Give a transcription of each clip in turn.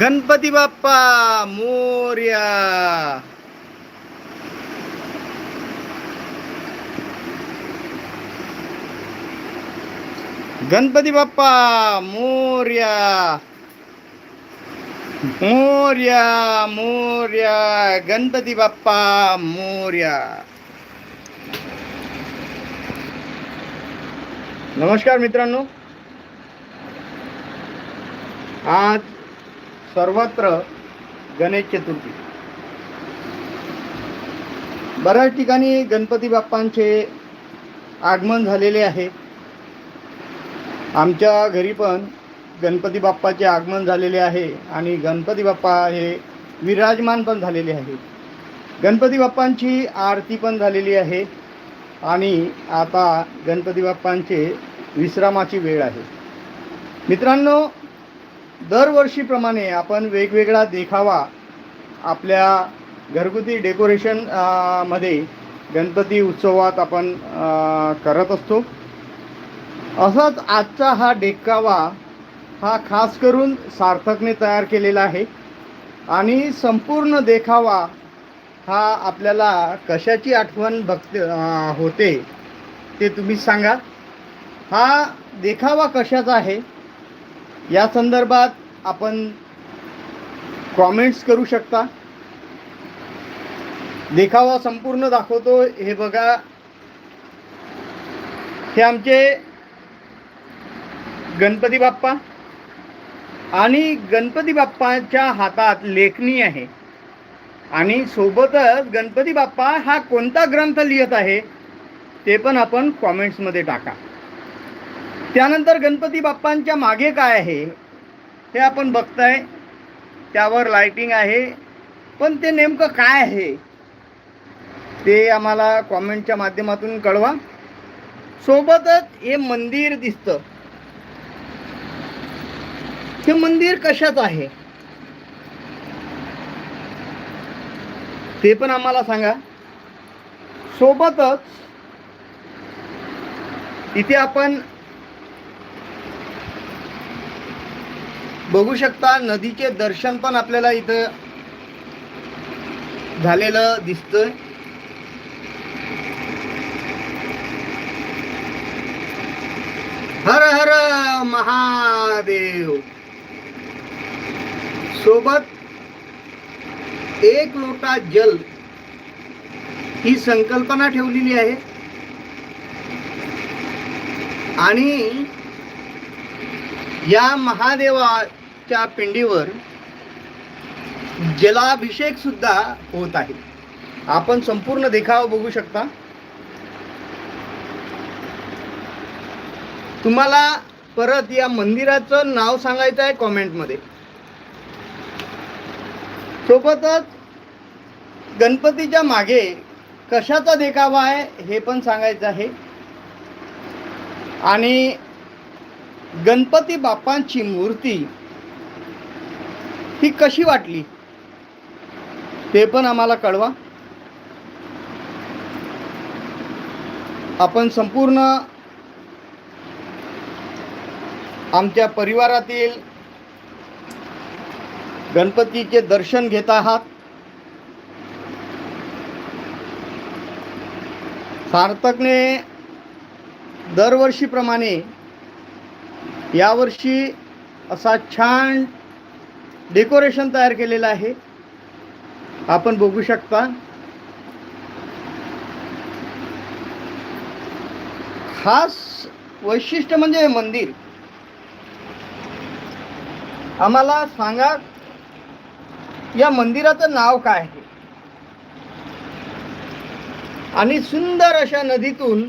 गणपती बाप्पा मोर्या. गणपती बाप्पा मोर्या. मोर्या मोर्या. गणपती बाप्पा मोर्या. नमस्कार मित्रांनो. आज सर्वत्र गणेश चतुर्थी. बऱ्याच ठिकाणी गणपती बाप्पांचे आगमन झालेले आहे. आमच्या घरी पण गणपती बाप्पाचे आगमन झालेले आहे आणि गणपती बाप्पा हे विराजमान पण झालेले आहे. गणपती बाप्पांची आरती पण झालेली आहे आणि आता गणपती बाप्पांचे विश्रामाची वेळ आहे. मित्रांनो दरवर्षीप्रमाणे आपण वेगवेगळा देखावा आपल्या घरगुती डेकोरेशनमध्ये गणपती उत्सवात आपण करत असतो. असाच आजचा हा डेकावा हा खास करून सार्थकने तयार केलेला आहे. आणि संपूर्ण देखावा हा आपल्याला कशाची आठवण बघते होते ते तुम्ही सांगा. हा देखावा कशाचा आहे? या संदर्भात आपण कॉमेंट्स करू शकता. देखावा संपूर्ण दाखवतो. हे बघा. हे आमचे गणपती बाप्पा आणि गणपती बाप्पाच्या हातात लेखणी आहे. आणि सोबतच गणपती बाप्पा हा कोणता ग्रंथ लिहित आहे ते पण आपण कॉमेंट्समध्ये टाका. त्यानंतर गणपती बाप्पांच्या मागे काय आहे? हे आपण बघताय. त्यावर लाइटिंग आहे. पण ते नेमकं काय आहे? ते आम्हाला कॉमेंटच्या माध्यमातून कळवा. सोबतच हे मंदिर दिसतं. हे मंदिर कशाच आहे? ते पण आम्हाला सांगा. सोबतच इथे आपण बघू शकता नदीचे दर्शन पण आपल्याला इथं झालेलं दिसतंय. हर हर महादेव. सोबत एक लोटा जल ही संकल्पना ठेवलेली आहे. आणि या महादेवा त्या पिंडीवर जलाभिषेक सुद्धा होत आहे. आपण संपूर्ण देखावा बघू शकता. तुम्हाला परत या मंदिराचं नाव सांगायचं आहे कॉमेंटमध्ये. सोबतच गणपतीच्या मागे कशाचा देखावा आहे हे पण सांगायचं आहे. आणि गणपती बाप्पांची मूर्ती ही कशी वाटली? ते पण आम्हाला कळवा. आपण संपूर्ण आमच्या परिवारातील गणपतीचे दर्शन घेत आहात. सार्थकने दरवर्षीप्रमाणे यावर्षी असा छान डेकोरेशन तयार केलेलं आहे. आपण बघू शकता. खास वैशिष्ट्य म्हणजे हे मंदिर. आम्हाला सांगा या मंदिराचं नाव काय आहे? आणि सुंदर अशा नदीतून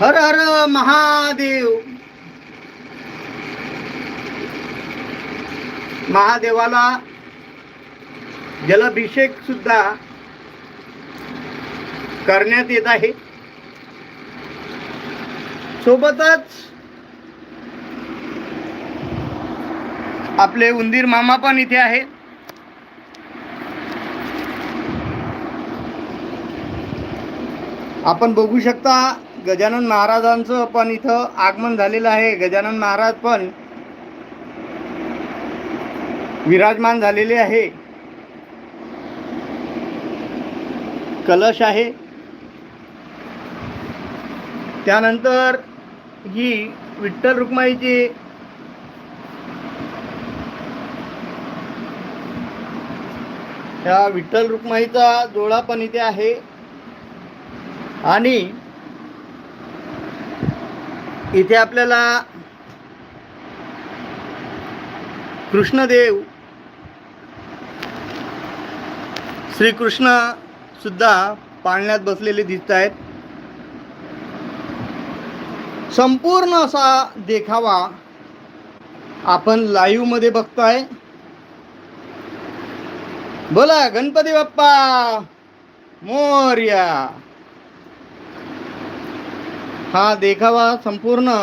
हर हर महादेव. महादेवाला जलाभिषेक सुद्धा करण्यात येत आहे. सोबतच आपले उंदीर मामा पण इथे आहेत. आपण बघू शकता गजानन महाराजांचं पण इथं आगमन झालेलं आहे. गजानन महाराज पण विराजमान झालेले आहे. कलश आहे. त्यानंतर ही विठ्ठल रुक्माईची ह्या विठ्ठल रुक्माईचा जोडा पण इथे आहे. आणि इथे आपल्याला कृष्णदेव श्रीकृष्ण सुद्धा पाळण्यात बसलेले दिसत आहेत. संपूर्ण असा देखावा आपण लाईव्हमध्ये बघताय. बोला गणपती बाप्पा मोर्या. हा देखावा संपूर्ण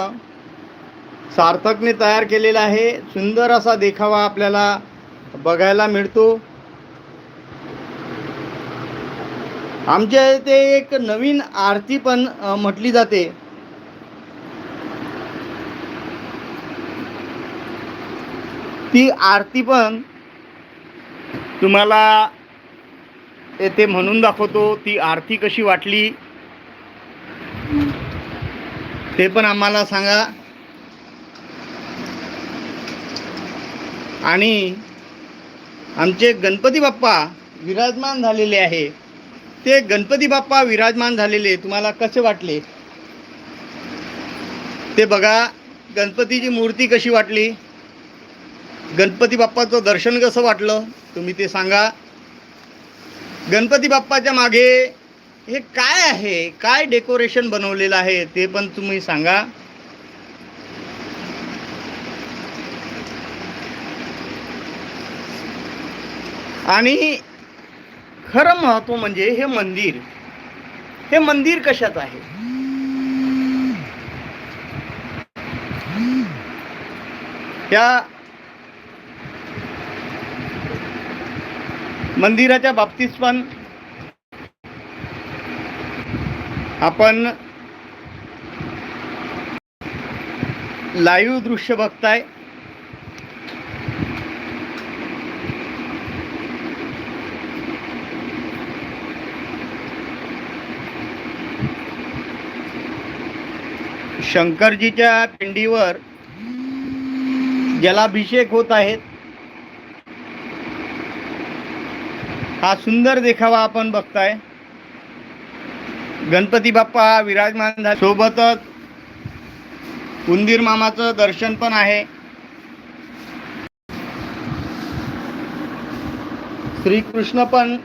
सार्थकने तयार केलेला आहे. सुंदर असा देखावा आपल्याला बघायला मिळतो. आमच्या इथे एक नवीन आरती पण म्हटली जाते. ती आरती पण तुम्हाला येथे म्हणून दाखवतो. ती आरती कशी वाटली? ते पण आम्हाला सांगा. आणि आमचे गणपती बाप्पा विराजमान झालेले आहे. ते गणपती बाप्पा विराजमान झालेले तुम्हाला कसे वाटले? ते बघा गणपतीची मूर्ती कशी वाटली? गणपती बाप्पाचं दर्शन कसं वाटलं? तुम्ही ते सांगा. गणपती बाप्पाच्या मागे हे काय आहे? काय डेकोरेशन बनवलेलं आहे? ते पण तुम्ही सांगा. आणि खरं महत्त्व म्हणजे हे मंदिर. हे मंदिर कशात आहे? त्या मंदिराच्या बाबतीत पण आपण लाईव्ह दृश्य बघताय. शंकरजीच्या पिंडीवर जलाभिषेक होत आहेत. हा सुंदर देखावा आपण बघताय. गणपती बाप्पा विराजमान झाले. सोबतच उंदीर मामाचं दर्शन पण आहे. श्रीकृष्ण पण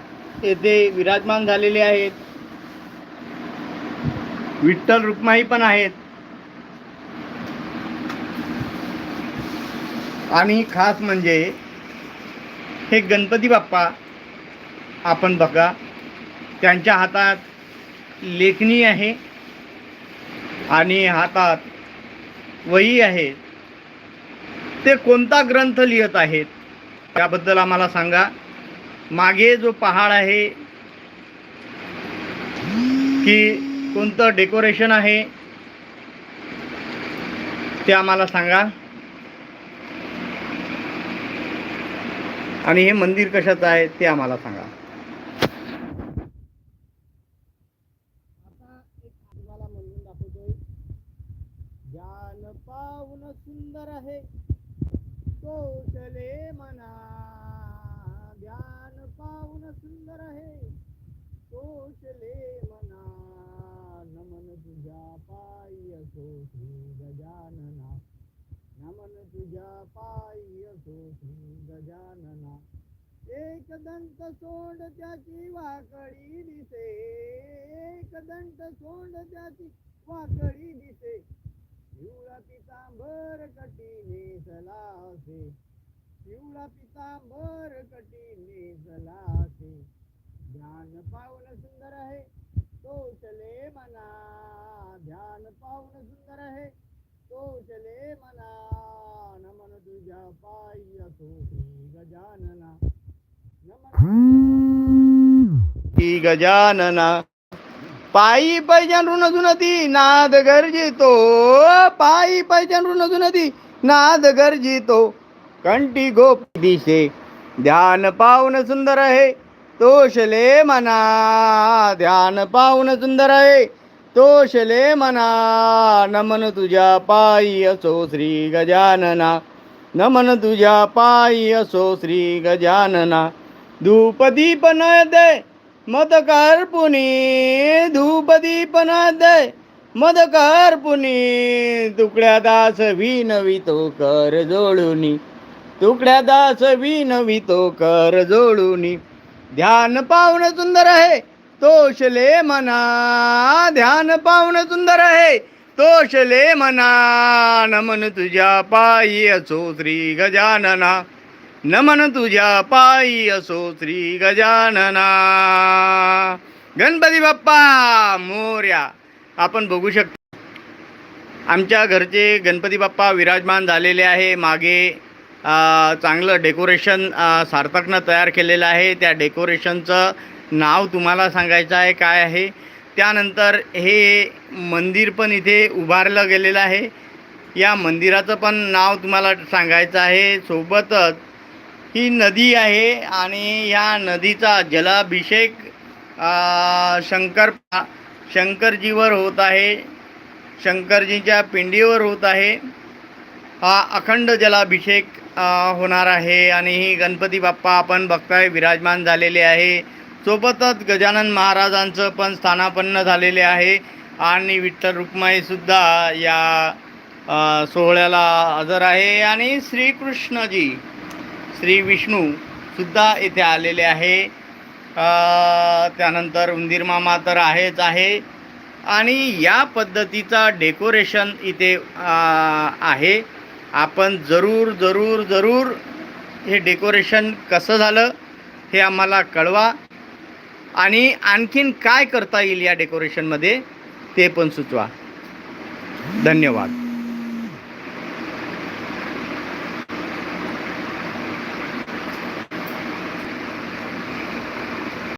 येथे विराजमान झालेले आहेत. विठ्ठल रुक्माई पण आहेत. आणि खास म्हणजे हे गणपती बाप्पा आपण बघा त्यांच्या हातात लेखणी आहे आणि हातात वही आहे. ते कोणता ग्रंथ लिहित आहेत? त्याबद्दल आम्हाला सांगा. मागे जो पहाड आहे की कोणतं डेकोरेशन आहे ते आम्हाला सांगा. आणि हे मंदिर कशाचं आहे ते आम्हाला सांगा आता एक तुम्हाला म्हणून दाखवतोय ज्ञान पाऊन सुंदर आहे कौशले मना. ध्यान पाहून सुंदर आहे. कौशले मना. नमन तुझ्या पायी असो श्री गजानना नमन तुझ्या पायी असो श्री गजानना एक दंत सोंड त्याची वाकडी दिसे. एक दंत सोंड त्याची वाकडी दिसे पितांबर कटी नेसला असे पिवळा पितांबर कटी नेसलासे ध्यान पावन सुंदर आहे तो चले मना. ध्यान पावन सुंदर आहे तो चले मना. नमन तुझ्या पायी असो गजानना नमन गजानना पायी पैजन ऋण नदी नाद गरजितो. पायी पैजन ऋण नदी नाद गरजितो. कंटी गोप दिशे ध्यान पावन सुंदर आहे. तोषले मना ध्यान पावन सुंदर आहे. तोषले मना नमन तुझ्या पायी असो श्री गजानना. नमन तुझ्या पायी असो श्री गजानना. धूपदीप दे मदकार पुनी धूपदीप दय मदकार पुनी तुकड्या दास विनवितो कर जोडूनी. तुकड्या दास विनवितो कर जोडूनी. ध्यान पावन सुंदर आहे तोषले मना. ध्यान पावन सुंदर आहे तोषले मना. नमन तुझ्या पायी असो श्री गजानना. नमन तुझ्या पायी असो श्री गजानना. गणपती बाप्पा मोर्या. आपण बघू शकतो. आमच्या घरचे गणपती बाप्पा विराजमान झालेले आहे. मागे चांगलं डेकोरेशन सार्थकनं तयार केलेलं आहे. त्या डेकोरेशनचं नाव तुम्हाला सांगायचं आहे काय आहे? त्यानंतर हे मंदिर पण इथे उभारलं गेलेलं आहे. या मंदिराचं पण नाव तुम्हाला सांगायचं आहे. सोबतच ही नदी आहे आणि या नदीचा जलाभिषेक शंकर शंकरजीवर होत आहे. शंकरजीच्या पिंडीवर होत आहे. हा अखंड जलाभिषेक होणार आहे आणि ही गणपती बाप्पा आपण बघताय विराजमान झालेले आहे. सोबतच गजानन महाराजांचं पण स्थानापन्न झालेले आहे आणि विठ्ठल रुक्माईसुद्धा या सोहळ्याला हजर आहे. आणि श्रीकृष्णजी श्री विष्णू सुद्धा इथे आलेले आहे. त्यानंतर उंदीरमामा तर आहेच आहे. आणि या पद्धतीचा डेकोरेशन इथे आहे. आपण जरूर जरूर जरूर हे डेकोरेशन कसं झालं हे आम्हाला कळवा. आणि आणखीन काय करता येईल या डेकोरेशनमध्ये ते पण सुचवा. धन्यवाद.